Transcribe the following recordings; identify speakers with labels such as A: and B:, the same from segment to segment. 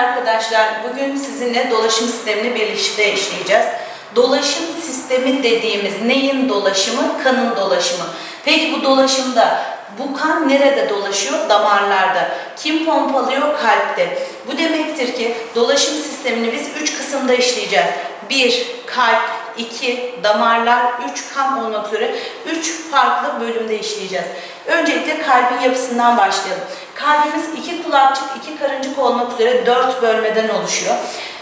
A: arkadaşlar. Bugün sizinle dolaşım sistemini birlikte işleyeceğiz. Dolaşım sistemi dediğimiz neyin dolaşımı? Kanın dolaşımı. Peki bu dolaşımda bu kan nerede dolaşıyor? Damarlarda. Kim pompalıyor? Kalpte. Bu demektir ki dolaşım sistemini biz üç kısımda işleyeceğiz. Bir, kalp, iki, damarlar, üç kan olmak üzere üç farklı bölümde işleyeceğiz. Öncelikle kalbin yapısından başlayalım. Kalbimiz iki kulakçık, iki karıncık olmak üzere dört bölmeden oluşuyor.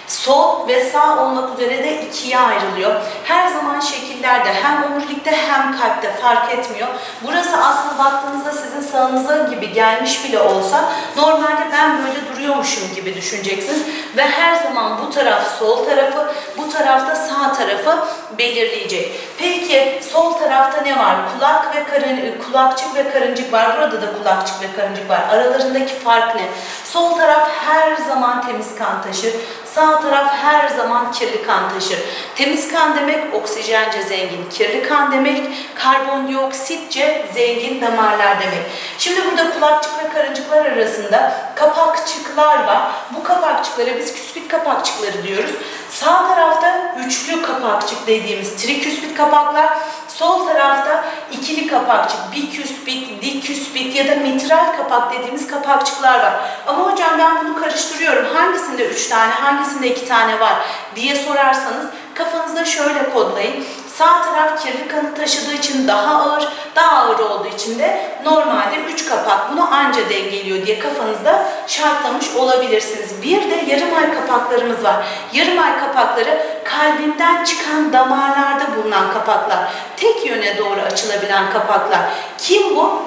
A: Sol ve sağ olmak üzere de ikiye ayrılıyor. Her zaman şekillerde hem omurilikte hem kalpte fark etmiyor. Burası aslında baktığınızda sizin sağınıza gibi gelmiş bile olsa normalde ben böyle duruyormuşum gibi düşüneceksiniz. Ve her zaman bu taraf sol tarafı, bu tarafta sağ tarafı belirleyecek. Peki sol tarafta ne var? Kulak ve karın, kulakçık ve karıncık var. Burada da kulakçık ve karıncık var. Aralarındaki fark ne? Sol taraf her zaman temiz kan taşır. Sağ taraf her zaman kirli kan taşır. Temiz kan demek oksijence zengin, kirli kan demek karbondioksitçe zengin damarlar demek. Şimdi burada kulakçık ve karıncıklar arasında kapakçıklar var. Bu kapakçıklara biz küspit kapakçıkları diyoruz. Sağ tarafta üçlü kapakçık dediğimiz triküspit kapaklar, sol tarafta ikili kapakçık, biküspit, diküspit ya da mitral kapak dediğimiz kapakçıklar var. Ama hocam ben bunu karıştırıyorum. Hangisinde üç tane, hangisinde iki tane var diye sorarsanız kafanızda şöyle kodlayın. Sağ taraf kirli kanı taşıdığı için daha ağır, daha ağır olduğu için de normalde 3 kapak bunu anca dengeliyor diye kafanızda şartlamış olabilirsiniz. Bir de yarım ay kapaklarımız var. Yarım ay kapakları kalbinden çıkan damarlarda bulunan kapaklar. Tek yöne doğru açılabilen kapaklar. Kim bu?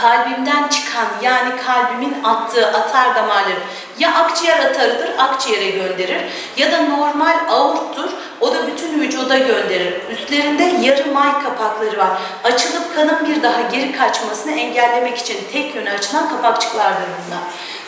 A: kalbimden çıkan yani kalbimin attığı atar damarları ya akciğer atarıdır akciğere gönderir ya da normal aorttur o da bütün vücuda gönderir. Üstlerinde yarım ay kapakları var. Açılıp kanın bir daha geri kaçmasını engellemek için tek yöne açılan kapakçıklardır bunlar.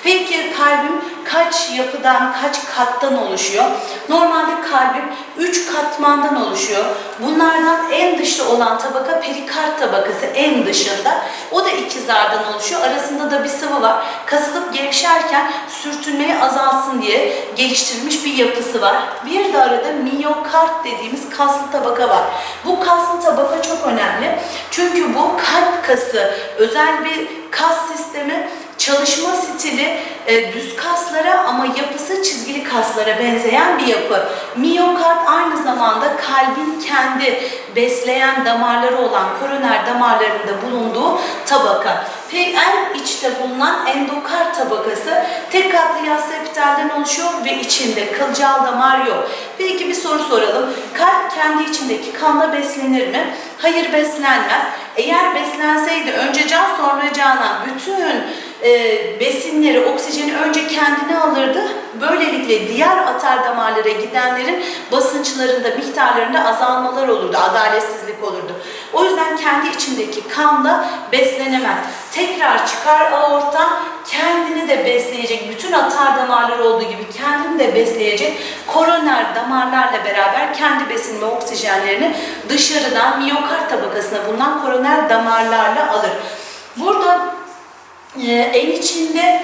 A: Peki kalbim kaç yapıdan, kaç kattan oluşuyor? Normalde kalbim 3 katmandan oluşuyor. Bunlardan en dışta olan tabaka perikard tabakası en dışında. O da ikizlerden oluşuyor. Arasında da bir sıvı var. Kasılıp gevşerken sürtünmeyi azalsın diye geliştirilmiş bir yapısı var. Bir de arada miyokard dediğimiz kaslı tabaka var. Bu kaslı tabaka çok önemli. Çünkü bu kalp kası özel bir kas sistemi çalışma stili e, düz kaslara ama yapısı çizgili kaslara benzeyen bir yapı. Miyokard aynı zamanda kalbin kendi besleyen damarları olan koroner damarlarında bulunduğu tabaka. En içte bulunan endokard tabakası tek katlı yassı epitelden oluşuyor ve içinde kılcal damar yok. Peki bir soru soralım. Kalp kendi içindeki kanla beslenir mi? Hayır beslenmez. Eğer beslenseydi önce can sonra canan bütün e, besinleri, oksijeni önce kendine alırdı. Böylelikle diğer atar damarlara gidenlerin basınçlarında, miktarlarında azalmalar olurdu, adaletsizlik olurdu. O yüzden kendi içindeki kanla beslenemez. Tekrar çıkar aorttan kendini de besleyecek, bütün atar damarlar olduğu gibi kendini de besleyecek koroner damarlarla beraber kendi besin ve oksijenlerini dışarıdan miyokard tabakasına bulunan koroner damarlarla alır. Burada e, en içinde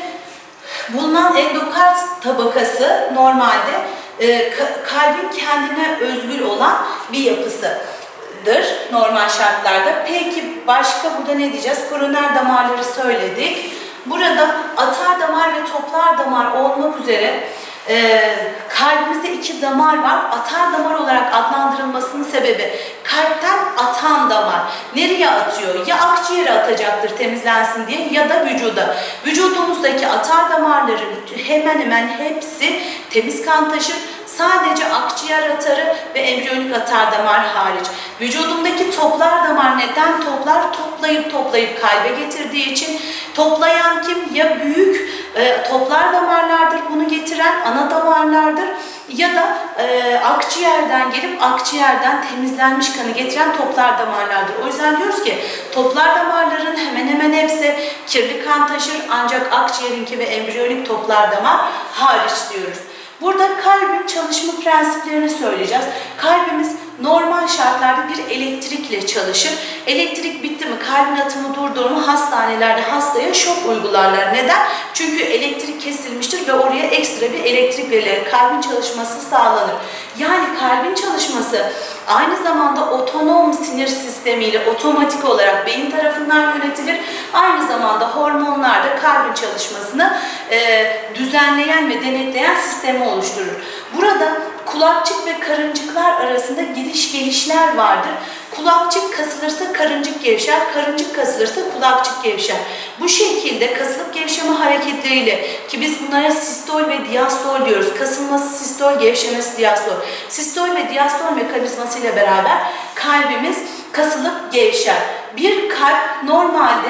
A: bulunan endokard tabakası normalde e, kalbin kendine özgül olan bir yapısıdır normal şartlarda. Peki başka burada ne diyeceğiz? Koroner damarları söyledik. Burada atar damar ve toplar damar olmak üzere e, kalbimizde iki damar var. Atar damar olarak adlandırılmasının sebebi kalpten atan damar. Nereye atıyor? Ya akciğere atacaktır temizlensin diye ya da vücuda. Vücudumuzdaki atar damarların hemen hemen hepsi temiz kan taşır. Sadece akciğer atarı ve embriyonik atar damar hariç. Vücudumdaki toplar damar neden toplar? Toplayıp toplayıp kalbe getirdiği için toplayan kim? Ya büyük e, toplar damarlardır bunu getiren ana damarlardır ya da e, akciğerden gelip akciğerden temizlenmiş kanı getiren toplar damarlardır. O yüzden diyoruz ki toplar damarların hemen hemen hepsi kirli kan taşır ancak akciğerinki ve embriyonik toplar damar hariç diyoruz. Burada kalbin çalışma prensiplerini söyleyeceğiz. Kalbimiz normal şartlarda bir elektrikle çalışır. Elektrik bitti mi, kalbin atımı durdu mu hastanelerde hastaya şok uygularlar. Neden? Çünkü elektrik kesilmiştir ve oraya ekstra bir elektrik verilir. Kalbin çalışması sağlanır. Yani kalbin çalışması aynı zamanda otonom sinir sistemiyle otomatik olarak beyin tarafından yönetilir. Aynı zamanda hormonlar da kalbin çalışmasını e, düzenleyen ve denetleyen sistemi oluşturur. Burada kulakçık ve karıncıklar arasında gidiş gelişler vardır. Kulakçık kasılırsa karıncık gevşer, karıncık kasılırsa kulakçık gevşer. Bu şekilde kasılıp gevşeme hareketleriyle ki biz bunlara sistol ve diastol diyoruz. Kasılması sistol, gevşemesi diastol. Sistol ve diastol mekanizması ile beraber kalbimiz kasılıp gevşer. Bir kalp normalde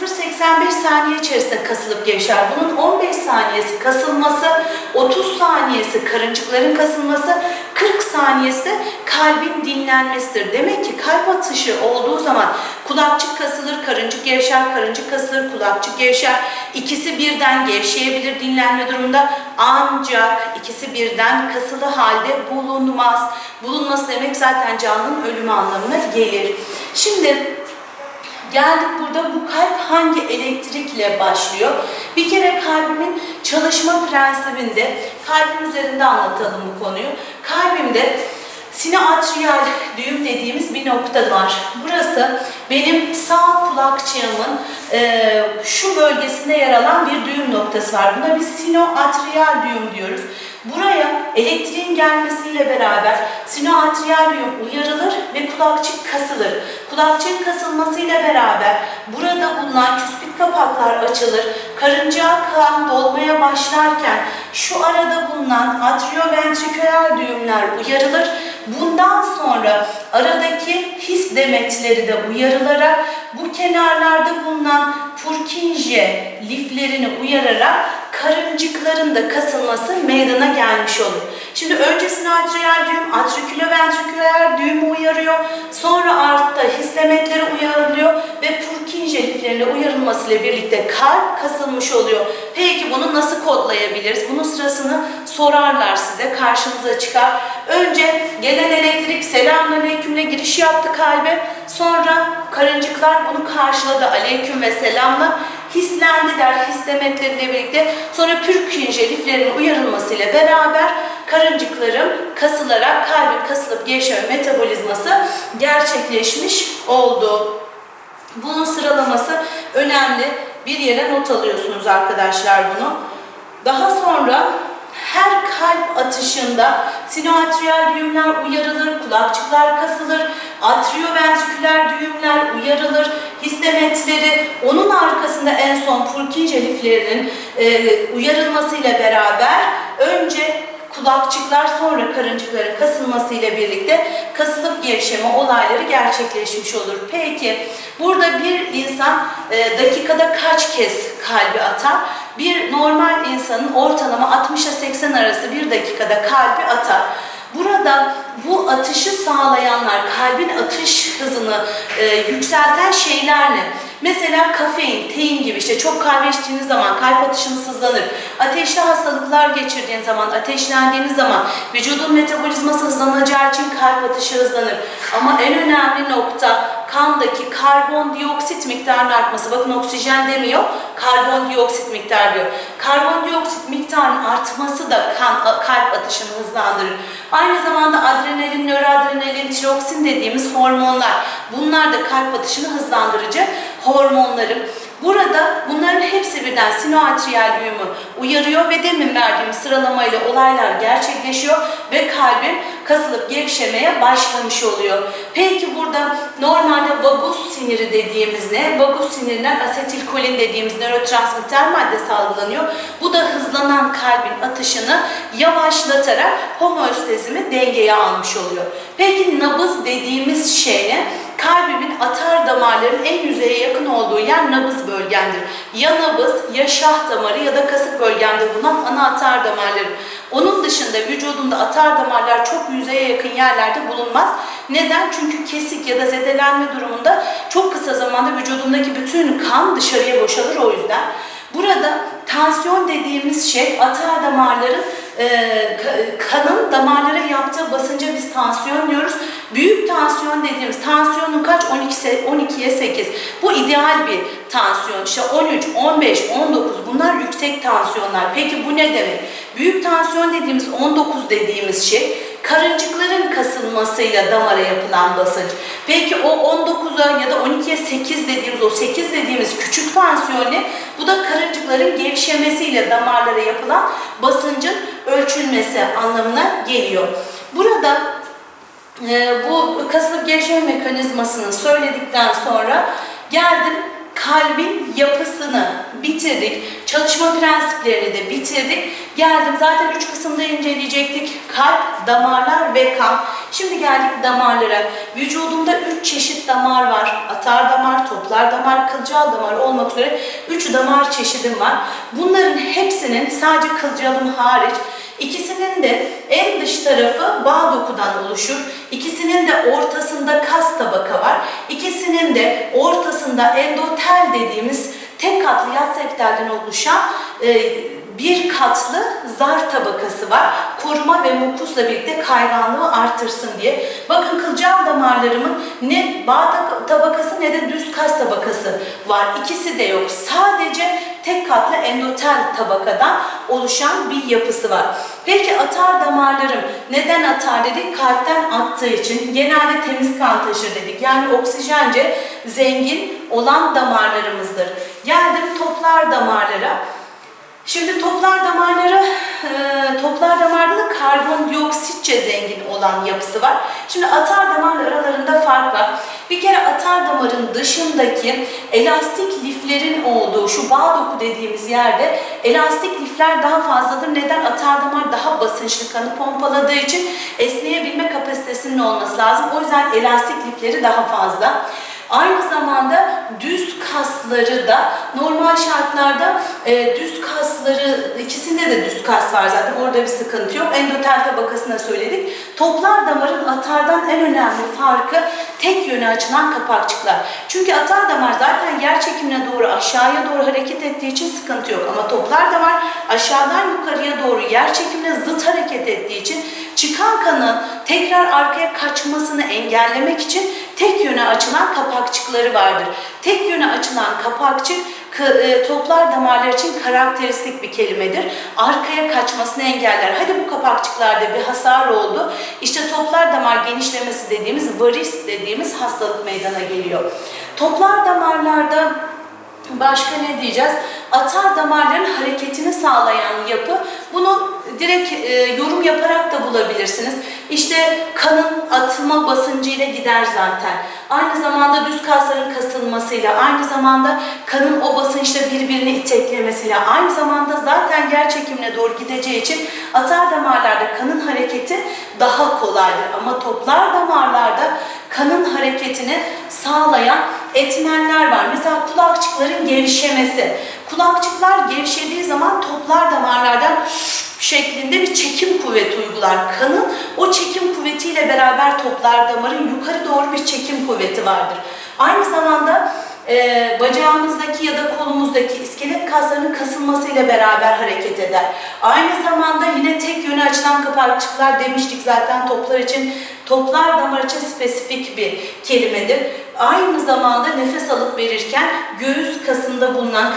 A: 0.85 saniye içerisinde kasılıp gevşer. Bunun 15 saniyesi kasılması, 30 saniyesi karıncıkların kasılması, 40 saniyesi de kalbin dinlenmesidir. Demek ki kalp atışı olduğu zaman kulakçık kasılır, karıncık gevşer, karıncık kasılır, kulakçık gevşer. İkisi birden gevşeyebilir dinlenme durumunda ancak ikisi birden kasılı halde bulunmaz. Bulunması demek zaten canlının ölümü anlamına gelir. Şimdi Geldik burada bu kalp hangi elektrikle başlıyor? Bir kere kalbimin çalışma prensibinde, kalbim üzerinde anlatalım bu konuyu. Kalbimde sinoatriyal düğüm dediğimiz bir nokta var. Burası benim sağ kulakçığımın e, şu bölgesinde yer alan bir düğüm noktası var. Buna biz sinoatriyal düğüm diyoruz. Buraya elektriğin gelmesiyle beraber sinoatriyal düğüm uyarılır ve kulakçık kasılır. Kulakçık kasılmasıyla beraber burada bulunan küspit kapaklar açılır. Karıncağa kan dolmaya başlarken şu arada bulunan atrioventriküler düğümler uyarılır. Bundan sonra aradaki his demetleri de uyarılarak bu kenarlarda bulunan Purkinje liflerini uyararak karıncıkların da kasılması meydana gelmiş olur. Şimdi öncesinde atriyal düğüm, atriküloventriküler düğümü uyarıyor. Sonra artta his demetleri uyarılıyor ve Purkinje liflerine uyarılmasıyla birlikte kalp kasılmış oluyor. Peki bunu nasıl kodlayabiliriz? Bunun sırasını sorarlar size, karşınıza çıkar. Önce gelen elektrik selamünaleykümle giriş yaptı kalbe. Sonra karıncıklar bunu karşıladı aleyküm ve selamla hislendiler his demetleriyle birlikte. Sonra Pürkinje liflerinin uyarılmasıyla beraber karıncıklarım kasılarak kalbin kasılıp gevşeme metabolizması gerçekleşmiş oldu. Bunun sıralaması önemli. Bir yere not alıyorsunuz arkadaşlar bunu. Daha sonra her kalp atışında sinoatriyal düğümler uyarılır, kulakçıklar kasılır, atrioventriküler düğümler uyarılır, histemetleri, onun arkasında en son Purkinje liflerinin e, uyarılmasıyla beraber önce kulakçıklar sonra karıncıkların kasılmasıyla birlikte kasılıp gevşeme olayları gerçekleşmiş olur. Peki burada bir insan e, dakikada kaç kez kalbi atar? Bir normal insanın ortalama 60 ile 80 arası bir dakikada kalbi atar. Burada bu atışı sağlayanlar, kalbin atış hızını e, yükselten şeyler ne? Mesela kafein, tein gibi işte çok kahve içtiğiniz zaman kalp atışınız hızlanır. Ateşli hastalıklar geçirdiğiniz zaman, ateşlendiğiniz zaman vücudun metabolizması hızlanacağı için kalp atışı hızlanır. Ama en önemli nokta kandaki karbondioksit miktarının artması. Bakın oksijen demiyor, karbondioksit miktar diyor. Karbondioksit miktarının artması da kan, kalp atışını hızlandırır. Aynı zamanda adrenalin, nöroadrenalin, tiroksin dediğimiz hormonlar. Bunlar da kalp atışını hızlandırıcı hormonlarım. Burada bunların hepsi birden sinoatriyal düğümü uyarıyor ve demin verdiğim sıralamayla olaylar gerçekleşiyor ve kalbim kasılıp gevşemeye başlamış oluyor. Peki burada normalde vagus siniri dediğimiz ne? Vagus sinirinden asetilkolin dediğimiz nörotransmitter madde salgılanıyor. Bu da hızlanan kalbin atışını yavaşlatarak homeostazimi dengeye almış oluyor. Peki nabız dediğimiz şey ne? kalbimin atar damarların en yüzeye yakın olduğu yer nabız bölgendir. Ya nabız, ya şah damarı ya da kasık bölgemde bulunan ana atar damarlarım. Onun dışında vücudumda atar damarlar çok yüzeye yakın yerlerde bulunmaz. Neden? Çünkü kesik ya da zedelenme durumunda çok kısa zamanda vücudumdaki bütün kan dışarıya boşalır o yüzden. Burada tansiyon dediğimiz şey atar damarların kanın damarlara yaptığı basınca biz tansiyon diyoruz. Büyük tansiyon dediğimiz tansiyonun kaç? 12 se- 12'ye 8. Bu ideal bir tansiyon. İşte 13, 15, 19 bunlar yüksek tansiyonlar. Peki bu ne demek? Büyük tansiyon dediğimiz 19 dediğimiz şey karıncıkların kasılmasıyla damara yapılan basınç. Peki o 19'a ya da 12'ye 8 dediğimiz o 8 dediğimiz küçük tansiyon ne? Bu da karıncıkların gevşemesiyle damarlara yapılan basıncın ölçülmesi anlamına geliyor. Burada e, bu kasılıp gevşeme mekanizmasını söyledikten sonra geldim kalbin yapısını bitirdik. Çalışma prensiplerini de bitirdik. Geldim zaten üç kısımda inceleyecektik. Kalp, damarlar ve kan. Şimdi geldik damarlara. Vücudumda üç çeşit damar var. Atar damar, toplar damar, kılcal damar olmak üzere üç damar çeşidim var. Bunların hepsinin sadece kılcalım hariç İkisinin de en dış tarafı bağ dokudan oluşur. İkisinin de ortasında kas tabaka var. İkisinin de ortasında endotel dediğimiz tek katlı yaz septelden oluşan e, bir katlı zar tabakası var. Koruma ve mukusla birlikte kayganlığı artırsın diye. Bakın kılcal damarlarımın ne bağ tabakası ne de düz kas tabakası var. İkisi de yok. Sadece tek katlı endotel tabakadan oluşan bir yapısı var. Peki atar damarlarım neden atar dedik? Kalpten attığı için genelde temiz kan taşır dedik. Yani oksijence zengin olan damarlarımızdır. Geldim toplar damarlara. Şimdi toplar damarları, e, toplar damarda da karbondioksitçe zengin olan yapısı var. Şimdi atar damarla aralarında fark var. Bir kere atar damarın dışındaki elastik liflerin olduğu şu bağ doku dediğimiz yerde elastik lifler daha fazladır. Neden? Atar damar daha basınçlı kanı pompaladığı için esneyebilme kapasitesinin olması lazım. O yüzden elastik lifleri daha fazla. Aynı zamanda düz kasları da normal şartlarda e, düz kasları ikisinde de düz kas var zaten orada bir sıkıntı yok. Endotel tabakasına söyledik. Toplar damarın atardan en önemli farkı tek yöne açılan kapakçıklar. Çünkü atar damar zaten yer çekimine doğru aşağıya doğru hareket ettiği için sıkıntı yok. Ama toplar damar aşağıdan yukarıya doğru yer çekimine zıt hareket ettiği için çıkan kanın tekrar arkaya kaçmasını engellemek için tek yöne açılan kapakçıkları vardır. Tek yöne açılan kapakçık e, toplar damarlar için karakteristik bir kelimedir. Arkaya kaçmasını engeller. Hadi bu kapakçıklarda bir hasar oldu. İşte toplar damar genişlemesi dediğimiz varis dediğimiz hastalık meydana geliyor. Toplar damarlarda Başka ne diyeceğiz? Atar damarların hareketini sağlayan yapı. Bunu direkt e, yorum yaparak da bulabilirsiniz. İşte kanın atılma basıncıyla gider zaten. Aynı zamanda düz kasların kasılmasıyla, aynı zamanda kanın o basınçla birbirini iteklemesiyle, aynı zamanda zaten yer çekimine doğru gideceği için atar damarlarda kanın hareketi daha kolaydır. Ama toplar damarlarda kanın hareketini sağlayan etmenler var. Mesela kulakçıkların gevşemesi. Kulakçıklar gevşediği zaman toplar damarlardan şeklinde bir çekim kuvveti uygular. Kanın o çekim kuvvetiyle beraber toplar damarın yukarı doğru bir çekim kuvveti vardır. Aynı zamanda e, bacağımızdaki ya da kolumuzdaki iskelet kaslarının kasılmasıyla beraber hareket eder. Aynı zamanda yine tek yöne açılan kapakçıklar demiştik zaten toplar için. Toplar damar için spesifik bir kelimedir. Aynı zamanda nefes alıp verirken göğüs kasında bulunan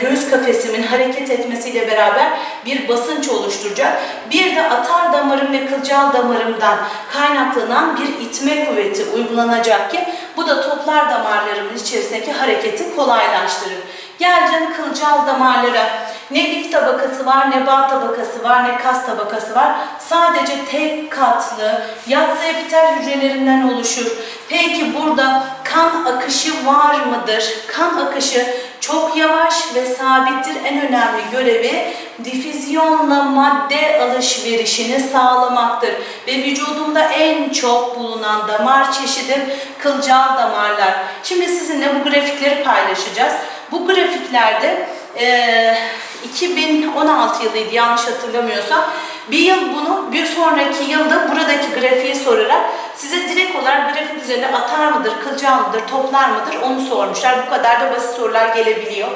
A: göğüs kafesimin hareket etmesiyle beraber bir basınç oluşturacak. Bir de atar damarım ve kılcal damarımdan kaynaklanan bir itme kuvveti uygulanacak ki bu da toplar damarlarımın içerisindeki hareketi kolaylaştırır. Geleceğim kılcal damarlara. Ne lif tabakası var, ne bağ tabakası var, ne kas tabakası var. Sadece tek katlı yatsı epitel hücrelerinden oluşur. Peki burada kan akışı var mıdır? Kan akışı çok yavaş ve sabittir. En önemli görevi difüzyonla madde alışverişini sağlamaktır. Ve vücudumda en çok bulunan damar çeşidi kılcal damarlar. Şimdi sizinle bu grafikleri paylaşacağız. Bu grafiklerde e, 2016 yılıydı yanlış hatırlamıyorsam. Bir yıl bunu, bir sonraki yılda buradaki grafiği sorarak size direkt olarak grafik üzerinde atar mıdır, kılcal mıdır, toplar mıdır onu sormuşlar. Bu kadar da basit sorular gelebiliyor.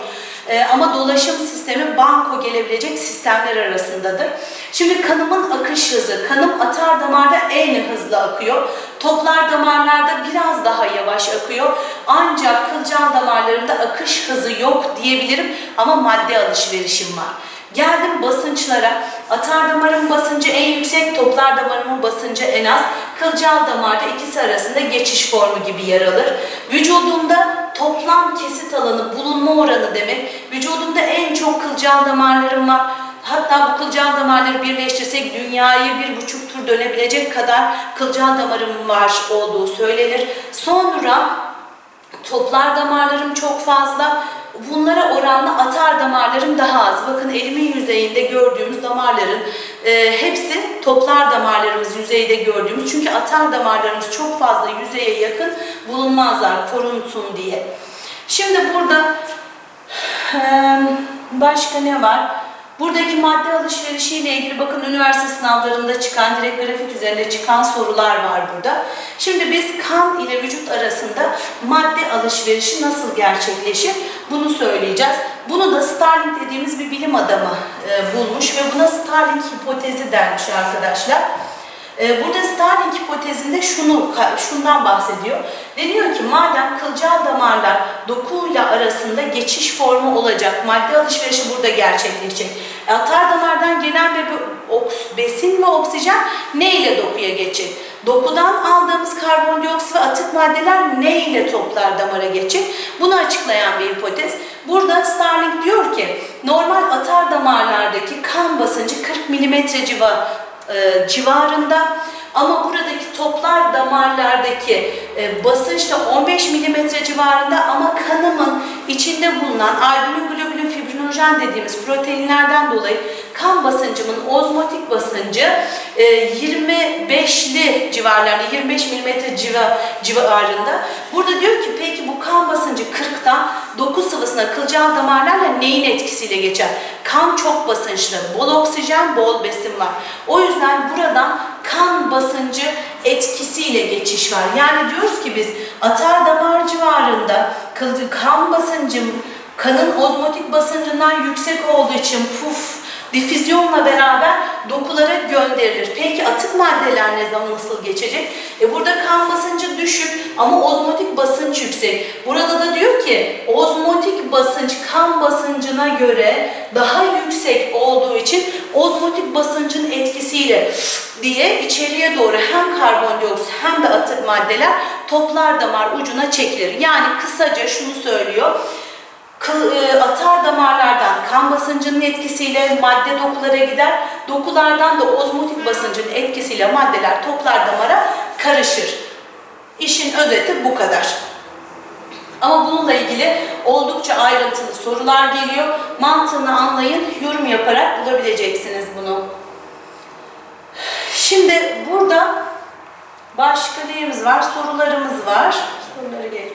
A: Ee, ama dolaşım sistemi banko gelebilecek sistemler arasındadır. Şimdi kanımın akış hızı, kanım atar damarda en hızlı akıyor. Toplar damarlarda biraz daha yavaş akıyor. Ancak kılcal damarlarında akış hızı yok diyebilirim ama madde alışverişim var. Geldim basınçlara. Atar damarın basıncı en yüksek, toplar damarımın basıncı en az. Kılcal damarda ikisi arasında geçiş formu gibi yer alır. Vücudumda toplam kesit alanı, bulunma oranı demek. Vücudumda en çok kılcal damarlarım var. Hatta bu kılcal damarları birleştirsek dünyayı bir buçuk tur dönebilecek kadar kılcal damarım var olduğu söylenir. Sonra toplar damarlarım çok fazla. Bunlara oranla atar damarlarım daha az. Bakın elimin yüzeyinde gördüğümüz damarların e, hepsi toplar damarlarımız yüzeyde gördüğümüz. Çünkü atar damarlarımız çok fazla yüzeye yakın bulunmazlar korunsun diye. Şimdi burada e, başka ne var? Buradaki madde alışverişiyle ilgili bakın üniversite sınavlarında çıkan, direkt grafik üzerinde çıkan sorular var burada. Şimdi biz kan ile vücut arasında madde alışverişi nasıl gerçekleşir bunu söyleyeceğiz. Bunu da Starling dediğimiz bir bilim adamı e, bulmuş ve buna Starling hipotezi denmiş arkadaşlar. E, Burada Starling hipotezinde şunu şundan bahsediyor. Deniyor ki madem kılcal damarlar dokuyla arasında geçiş formu olacak, madde alışverişi burada gerçekleşecek. E, Atar damardan gelen bir besin ve oksijen ne ile dokuya geçecek? Dokudan aldığımız karbondioksit ve atık maddeler ne ile toplar damara geçecek? Bunu açıklayan bir hipotez. Burada Starling diyor ki normal atar damarlardaki kan basıncı 40 mm civa, e, civarında. Ama buradaki toplar damarlardaki e, basınç da 15 mm civarında ama kanımın içinde bulunan albümin, globulin, fibrinojen dediğimiz proteinlerden dolayı kan basıncımın ozmotik basıncı e, 25'li civarlarda 25 mm civa, civarında. Burada diyor ki peki bu kan basıncı 40'tan doku sıvısına kılcal damarlarla neyin etkisiyle geçer? Kan çok basınçlı, bol oksijen, bol besin var. O yüzden buradan kan basıncı etkisiyle geçiş var. Yani diyoruz ki biz atar damar civarında kan basıncım kanın ozmotik basıncından yüksek olduğu için puf difüzyonla beraber dokulara gönderilir. Peki atık maddeler ne zaman nasıl geçecek? E burada kan basıncı düşük ama ozmotik basınç yüksek. Burada da diyor ki ozmotik basınç kan basıncına göre daha yüksek olduğu için ozmotik basıncın etkisiyle diye içeriye doğru hem karbondioksit hem de atık maddeler toplar damar ucuna çekilir. Yani kısaca şunu söylüyor. E, atar damarlardan kan basıncının etkisiyle madde dokulara gider. Dokulardan da ozmotik basıncın etkisiyle maddeler toplar damara karışır. İşin özeti bu kadar. Ama bununla ilgili oldukça ayrıntılı sorular geliyor. Mantığını anlayın, yorum yaparak bulabileceksiniz bunu. Şimdi burada başka neyimiz var? Sorularımız var. Soruları gel.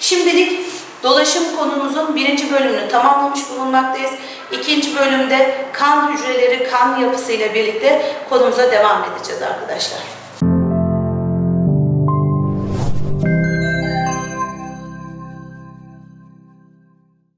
A: Şimdilik dolaşım konumuzun birinci bölümünü tamamlamış bulunmaktayız. İkinci bölümde kan hücreleri, kan yapısıyla birlikte konumuza devam edeceğiz arkadaşlar.